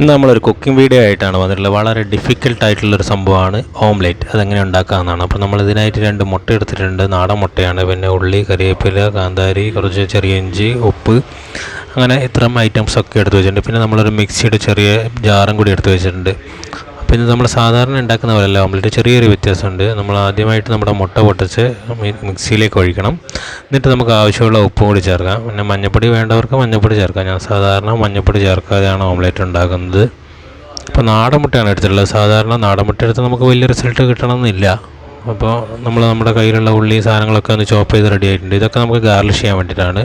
ഇന്ന് നമ്മളൊരു cooking video ആയിട്ടാണ് വന്നിട്ടുള്ളത്. വളരെ ഡിഫിക്കൽട്ട് ആയിട്ടുള്ളൊരു സംഭവമാണ് ഓംലേറ്റ് അതെങ്ങനെ ഉണ്ടാക്കാമെന്നാണ് അപ്പോൾ നമ്മൾ ഇതിനായിട്ട് രണ്ട് മുട്ട എടുത്തിട്ടുണ്ട്. നാടൻ മുട്ടയാണ്. പിന്നെ ഉള്ളി കറിവേപ്പില കാന്താരി കുറച്ച് ചെറിയ ഇഞ്ചി ഉപ്പ്. അങ്ങനെ ഇത്തരം ഐറ്റംസ് ഒക്കെ എടുത്ത് വെച്ചിട്ടുണ്ട്. പിന്നെ നമ്മളൊരു മിക്സിയുടെ ചെറിയ ജാറും കൂടി എടുത്ത് വെച്ചിട്ടുണ്ട്. പിന്നെ നമ്മൾ സാധാരണ ഉണ്ടാക്കുന്ന പോലെയല്ല. ഓംലെറ്റ് ചെറിയൊരു വ്യത്യാസമുണ്ട്. നമ്മൾ ആദ്യമായിട്ട് നമ്മുടെ മുട്ട പൊട്ടിച്ച് മിക്സിയിലേക്ക് ഒഴിക്കണം. എന്നിട്ട് നമുക്ക് ആവശ്യമുള്ള ഉപ്പ് കൂടി ചേർക്കാം. പിന്നെ മഞ്ഞപ്പൊടി വേണ്ടവർക്ക് മഞ്ഞപ്പൊടി ചേർക്കാം. ഞാൻ സാധാരണ മഞ്ഞപ്പൊടി ചേർക്കാതെയാണ് ഓംലെറ്റ് ഉണ്ടാക്കുന്നത്. ഇപ്പോൾ നാടൻ മുട്ടയാണ് എടുത്തിട്ടുള്ളത്. സാധാരണ നാടൻ മുട്ട എടുത്ത് നമുക്ക് വലിയ റിസൾട്ട് കിട്ടണമെന്നില്ല. അപ്പോൾ നമ്മൾ നമ്മുടെ കയ്യിലുള്ള ഉള്ളി സാധനങ്ങളൊക്കെ ഒന്ന് ചോപ്പ് ചെയ്ത് റെഡി ആയിട്ടുണ്ട്. ഇതൊക്കെ നമുക്ക് ഗാർലിഷ് ചെയ്യാൻ വേണ്ടിയിട്ടാണ്.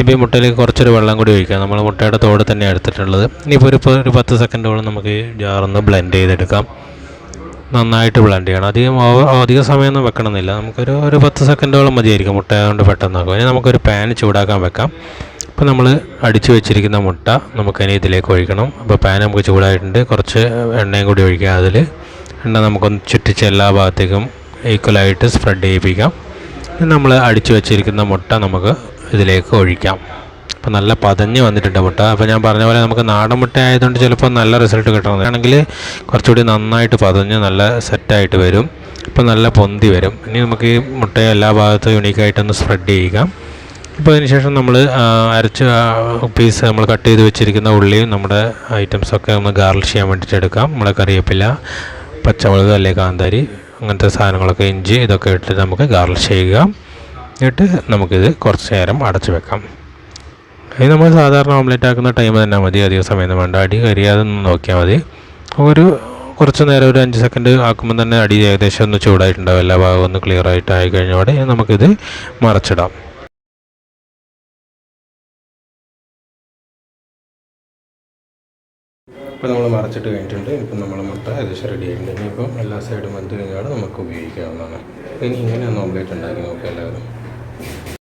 ഇപ്പോൾ ഈ മുട്ടയിലേക്ക് കുറച്ചൊരു വെള്ളം കൂടി ഒഴിക്കാം. നമ്മൾ മുട്ടയുടെ തോട് തന്നെയാണ് എടുത്തിട്ടുള്ളത്. ഇനിയിപ്പോൾ ഒരു ഒരു പത്ത് സെക്കൻഡോളം നമുക്ക് ജാറൊന്ന് ബ്ലെൻഡ് ചെയ്തെടുക്കാം. നന്നായിട്ട് ബ്ലെൻഡ് ചെയ്യണം. അധികം അധിക സമയമൊന്നും വെക്കണമെന്നില്ല. നമുക്കൊരു ഒരു പത്ത് സെക്കൻഡോളം മതിയായിരിക്കും മുട്ട ആയതുകൊണ്ട് പെട്ടെന്നാക്കും. ഇനി നമുക്കൊരു പാൻ ചൂടാക്കാൻ വെക്കാം. അപ്പോൾ നമ്മൾ അടിച്ചു വെച്ചിരിക്കുന്ന മുട്ട നമുക്കിനി ഇതിലേക്ക് ഒഴിക്കണം. അപ്പോൾ പാൻ നമുക്ക് ചൂടായിട്ടുണ്ട്. കുറച്ച് എണ്ണയും കൂടി ഒഴിക്കുക അതിൽ എണ്ണ നമുക്കൊന്ന് ചുറ്റിച്ച് എല്ലാ ഭാഗത്തേക്കും ഈക്വലായിട്ട് സ്പ്രെഡ് ചെയ്യിപ്പിക്കാം. നമ്മൾ അടിച്ചു വെച്ചിരിക്കുന്ന മുട്ട നമുക്ക് ഇതിലേക്ക് ഒഴിക്കാം. അപ്പോൾ നല്ല പതഞ്ഞ് വന്നിട്ടുണ്ട് മുട്ട. അപ്പോൾ ഞാൻ പറഞ്ഞ പോലെ നമുക്ക് നാടൻ മുട്ട ആയതുകൊണ്ട് ചിലപ്പോൾ നല്ല റിസൾട്ട് കിട്ടണം ആണെങ്കിൽ കുറച്ചുകൂടി നന്നായിട്ട് പതഞ്ഞ് നല്ല സെറ്റായിട്ട് വരും. അപ്പോൾ നല്ല പൊന്തി വരും. ഇനി നമുക്ക് ഈ മുട്ടയെ എല്ലാ ഭാഗത്തും യുണീക്കായിട്ടൊന്ന് സ്പ്രെഡ് ചെയ്യുക. ഇപ്പോൾ അതിനുശേഷം നമ്മൾ അരച്ച് പീസ് നമ്മൾ കട്ട് ചെയ്ത് വെച്ചിരിക്കുന്ന ഉള്ളിയും നമ്മുടെ ഐറ്റംസൊക്കെ ഒന്ന് ഗാർലിഷ് ചെയ്യാൻ വേണ്ടിയിട്ട് എടുക്കാം. നമ്മളെ കറിയപ്പില്ല പച്ചമുളക് അല്ലെങ്കിൽ കാന്താരി അങ്ങനത്തെ സാധനങ്ങളൊക്കെ ഇഞ്ചി ഇതൊക്കെ ഇട്ടിട്ട് നമുക്ക് ഗാർലിഷ് ചെയ്യുക. എന്നിട്ട് നമുക്കിത് കുറച്ച് നേരം അടച്ചു വെക്കാം. ഇത് നമ്മൾ സാധാരണ ഓംലെറ്റ് ആക്കുന്ന ടൈം തന്നെ മതി. അധിക സമയം വേണ്ട. അടി കരിയാതെ ഒന്ന് നോക്കിയാൽ മതി. ഒരു കുറച്ച് നേരം ഒരു അഞ്ച് സെക്കൻഡ് ആക്കുമ്പോൾ തന്നെ അടി ഏകദേശം ഒന്ന് ചൂടായിട്ടുണ്ടാവും. എല്ലാ ഭാഗവും ഒന്ന് ക്ലിയർ ആയിട്ട് ആയി കഴിഞ്ഞോടെ നമുക്കിത് മറച്ചിടാം. ഇപ്പോൾ നമ്മൾ മറച്ചിട്ട് കഴിഞ്ഞിട്ടുണ്ട്. ഇപ്പം നമ്മൾ മുട്ട ഏകദേശം റെഡി ആയിട്ടുണ്ട്. ഇനിയിപ്പം എല്ലാ സൈഡും വെന്ത് കഴിഞ്ഞാൽ നമുക്ക് ഉപയോഗിക്കാവുന്നതാണ്. ഇനി ഇങ്ങനെയാണ് ഓംലേറ്റ് ഉണ്ടാക്കി നോക്കുക എല്ലാവരും.